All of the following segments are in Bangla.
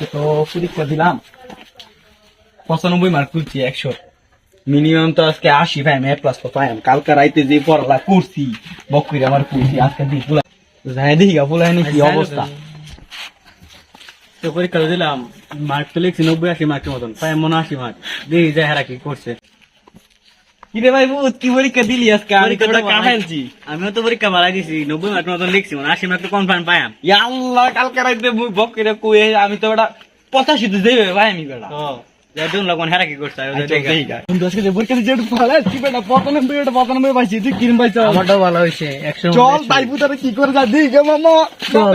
আজকে তো পরীক্ষা দিলাম। পঁচানব্বই মার্ক তুলছি একশো। মিনিমাম তো আজকে আশি ভাই এ প্লাস তো পাই কালকে রাইতে যে পড়ালা করছি বকরি আমার করছি আজকে দিই ফুলা যাই দেখি গা পুলা কি অবস্থা। তো পরীক্ষা দিলাম মার্ক তো লিখছি নব্বই আশি মার্কের মতন পাই মনে আশি মার্ক দেখি যাই হারা কি করছে। কি রে ভাই বুত কি পরীক্ষা দিলি আজকে? আমি তো আমিও তো পরীক্ষা মারা দিছি নব্বই মার্কের মতন লিখছি মানে আশি মার্ক তো কনফার্ম পাইম আল্লাহ কালকে রাইতে মুই বকরি কুয়ে আমি তো ওটা পঁচাশি তো দেবে ভাই আমি যাই দেখুন লোক হেরা কি করছে আমি তো দেখি। আজকে যে পরীক্ষা একটু ভালো কি বেটা পঁচানব্বই এটা পঁচানব্বই পাইছি তুই কিরম পাইছ? আমারটাও ভালো হয়েছে একশো চল তাই পুতারে কি করে যা দিই গে মামা। চল।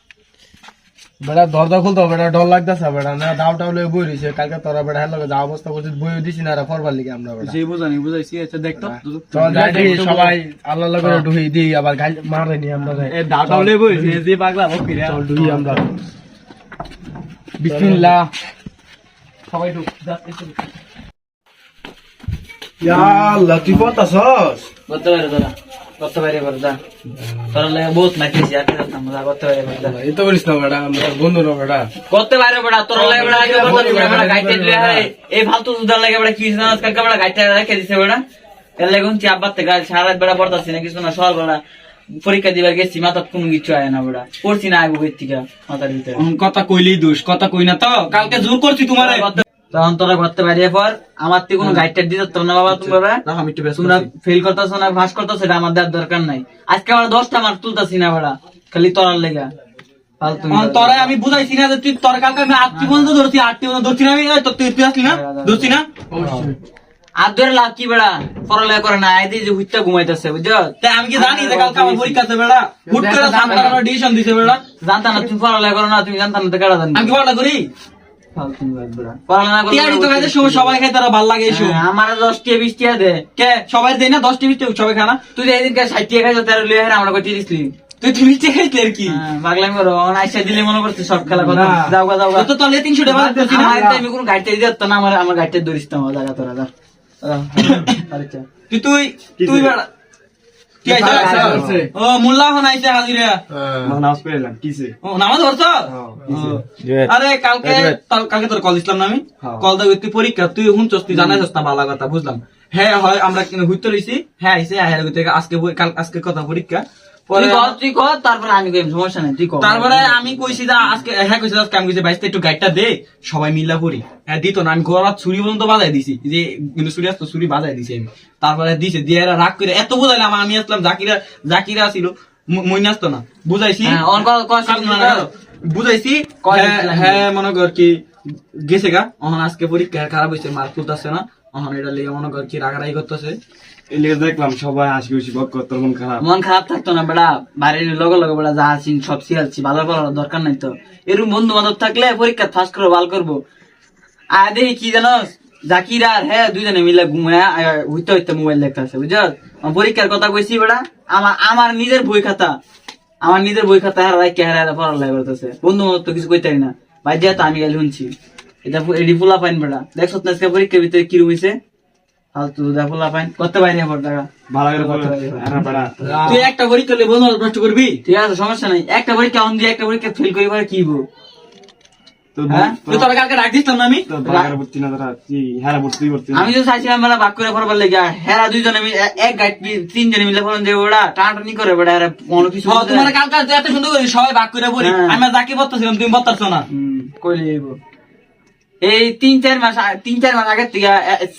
বেটা দরজা খুলতো বেটা ডর লাগতেছে বেড়া না দাও টাও লয়ে বই রইছে কালকে তোরা বেড়া হেলো যা অবস্থা করছিস বই দিছি না ফরবার লিগে আমরা বেড়া। সেই বুঝানি বুঝাইছি আচ্ছা দেখ তো চল যাই সবাই আল্লাহ লগে ঢুই দি আবার গাল মারে নি আমরা এ দাও টাও লে বই যে পাগলা বকিরা চল ঢুই আমরা। বিসমিল্লাহ। সবাই ঢুক ইয়া আল্লাহ তুই পড়তাছস করতে পারে তোরা করতে পারে এবার তোরা লাগে বহুত নাকিয়েছি আর কিছু না করতে পারে এবার যা। এই না বেটা আমরা বন্ধু না বেটা করতে পারে বড়া তোর লাগে বড়া আগে কথা বড়া গাইতে দিলে এই ফালতু সুদার লাগে বড়া কি না আজকাল বড়া গাইতে রেখে দিছে বড়া। এর লাগে উনছি আব্বার থেকে সারা রাত বড়া পড়তাছি না কিছু না সকাল বড়া পরীক্ষা দিবার গেছি মাথার কোনো কিছু আয় না বড়া। পড়ছি না আগে বই থেকে মাথার ভিতরে। কথা কইলেই দোষ কথা কই না তো? কালকে জোর করছি তোমারে। তখন তোরা ঘরতে বাইরে পর আমার থেকে কোনো গাইড টাইড দিতে তো না বাবা তোমরা। তোমরা ফেল করতেছো না ফাঁস করতেছো সেটা আমার দেওয়ার দরকার নাই। আজকে আমার দশটা মার্ক তুলতাছি না বড়া খালি তোরার লেগা। ফালতু তোরে আমি বুঝাইছি না যে তুই তোর কালকে আমি আটটি পর্যন্ত ধরছি আটটি পর্যন্ত ধরছি না আমি। তুই তুই আসলি না? ধরছি না? আর ধরে লাভ কি বেড়া? পড়ালেখা করে না আইদি যে হুইটটা ঘুমাইতেছে বুঝছ? তাই আমি কি জানি যে কালকে আমার পরীক্ষা আছে বেড়া? হুট করে ডিসিশন দিছে বেড়া। জানতা না তুমি পড়ালেখা করো না তুমি জানতা না তো জানি আমি কি করি? সবাই খাই তারা ভালো লাগে হ্যাঁ, আমার দশ টিয়া বিশ টিয়া দে। কে? সবাই দেয় না দশটি বিশটি সবাই খানা তুই যে এদিনকে ষাট টিয়া খাইছো তেরো লিয়ে আমরা কই দিসলি তুই তুমি খাইতে আর কি? পাগলামি করো আইসা দিলে মনে করছিস সব খেলা কথা যাও যাও গা। তো তোলে তিনশো টাকা করছি না আমার আমি কোনো গাড়িতে দিতে না আমার আমার গাড়িতে ধরিস তো আমার জায়গা তোরা যা। যা। আচ্ছা। তুই তুই তুই আরে কালকে কালকে তোর কল দিছিলাম না আমি? কল দেবে তুই পরীক্ষা তুই শুনছস তুই জানাইছস না ভালো কথা বুঝলাম। হ্যাঁ হয় আমরা কিন্তু হইতে রইছি হ্যাঁ হ্যাঁ আজকে কাল আজকে কথা পরীক্ষা তারপরে আমি কইছি আজকে হ্যাঁ কইছি আজকে আমি কইছি বাইশটা একটু গাইডটা দে সবাই মিল্লা পড়ি। হ্যাঁ দিত না আমি গোড়া ছুরি পর্যন্ত বাজাই দিছি। যে কিন্তু ছুরি আসতো ছুরি বাজাই দিছি আমি। তারপরে দিছে দিয়ে এরা রাগ করে এত বুঝাইলাম আমি আসলাম জাকিরা জাকিরা ছিল মইনা আসতো না। বুঝাইছি? হ্যাঁ বুঝাইছি হ্যাঁ, হ্যাঁ মনে কর কি গেছে গা। আজকে পরীক্ষা খারাপ হয়েছে মার্ক তুলতেছে না। অহন এটা লেগে মনে কর কি রাগারাগি করতেছে। দেখলাম সবাই হাসি খুশি বক তোর মন খারাপ। মন খারাপ থাকতো না বেড়া বাড়ির লগে লগে বেড়া যা আছি সব সিয়ালছি ভালো ভালো দরকার নাই তো। এরকম বন্ধু বান্ধব থাকলে পরীক্ষা ফার্স্ট ভালো করব। আর দেখি কি জানো জাকির আর হ্যাঁ দুইজনে মিলে ঘুমায় হইতে হইতে মোবাইল দেখতে আছে বুঝছ পরীক্ষার কথা কইছি বেড়া আমার আমার নিজের বই খাতা আমার নিজের বই খাতা হারা রাখকে হারা হারা পড়ালেখা করতেছে। বন্ধু বান্ধব তো কিছু কইতাই না। ভাই যেহেতু আমি গেলে শুনছি। এটা এডি ফুলা পাইন ভিতরে কিরম হইছে? ফালতু দা ফুলা পাইন। করতে পারি না টাকা ভালো করে তুই একটা পরীক্ষা করলে নষ্ট করবি? ঠিক আছে সমস্যা নাই। একটা পরীক্ষা অন দিয়ে একটা পরীক্ষা ফেল করি পরে কি বো হ্যাঁ? আমি? তো চাইছিলাম মেলা বাক করে পড়বার লেগে। হেরা দুইজনে এক গাইড তিনজনে মিলে ওরা টানাটানি করে বেড়া এরা কোনো কিছু তোমার কালকে এত সুন্দর করে সবাই ভাগ করে হ্যাঁ। আমি যাকে তুমি না। কইলে এই তিন চার মাস তিন চার মাস আগে থেকে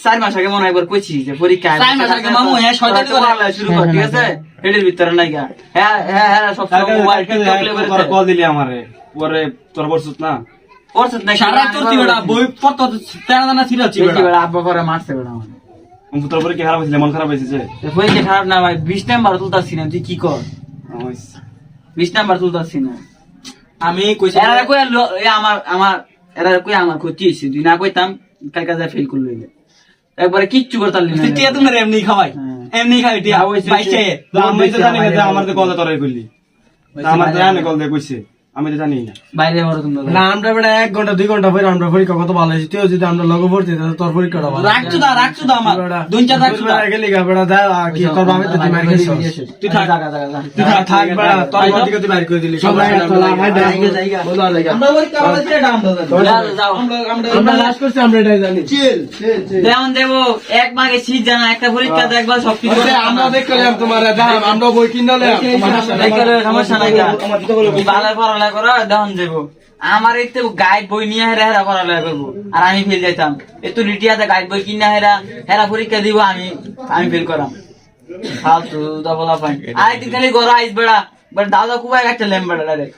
চার মাস আগে মনে হয় একবার কইছি যে পরীক্ষা চার মাস আগে মামু, হ্যাঁ, শয়তানি করে। পড়ালেখা শুরু কর ঠিক আছে? এটার ভিতরে নাই গা। হ্যাঁ হ্যাঁ হ্যাঁ সব সময় মোবাইল কল দিলি আমারে। পরে তোর না? না সারা বেটা বই তেনা তেনা ছিল বেটা বেড়া। আব্বা করে মারছে বেড়া আমার। আমি তোর পরে কি খারাপ হয়েছিল মন খারাপ হয়েছে যে? পরীক্ষা খারাপ না ভাই বিশ নাম্বার তুলতাছি না তুই কি কর? বিশ নাম্বার তুলতাছি না। আমি কইছি আমার আমার এরা কই আমার ক্ষতি হয়েছে তুই না কইতাম কালকে কাজে ফেল করল। একবারে কিচ্ছু করতাম না টিয়া তুমি এমনি খাওয়াই। হ্যাঁ। এমনি খাই টিয়া। ওই বাইশে। আমি তো জানি না আমার তো কল তরাই করলি। আমার জানি কল দিয়ে কইছে। আমি তো জানি না বাইরে না আমরা এক ঘণ্টা দুই ঘণ্টা পরে আমরা পরীক্ষা কত ভালো হয়েছে তুইও যদি আমরা লগে পড়তি তাহলে তোর পরীক্ষাটা ভালো রাখছো দা রাখছো দা আমার দুই চার রাখছো দা গেলি গা বেটা যা কি তোর বাবা তো মার খাইছিস তুই থাক। জাগা জাগা জাগা তুই থাক থাক বেটা তোর বাবা থেকে বাইর করে দিলি সব বলো লাগা আমরা ওই কামড়া দিয়ে ডাম দাদা যাও, যাও। আমরা আমরা আমরা লাস্ট করছি আমরা এটাই জানি যেমন দেবো এক মাগে শীত জানা একটা পরীক্ষা তো একবার সব কিছু আমরা দেখলাম তোমার দাম আমরা বই কিনলাম সমস্যা নাই গা। তুমি ভালো পড়ালেখা করো দেখন যাব আমার এই তো গাইড বই নিয়ে হেরা হেরা পড়ালেখা করব। আর আমি ফেল যাইতাম। একটু রিটিয়াতে গাইড বই কিনা হেরা হেরা পরীক্ষা দিব, আমি আমি ফেল করাম। ফালতু দবলা পাই আরেকদিন খালি গরো আইস বেড়া। বাট দাদা কুবাই একটা লেম বেড়া ডাইরেক্ট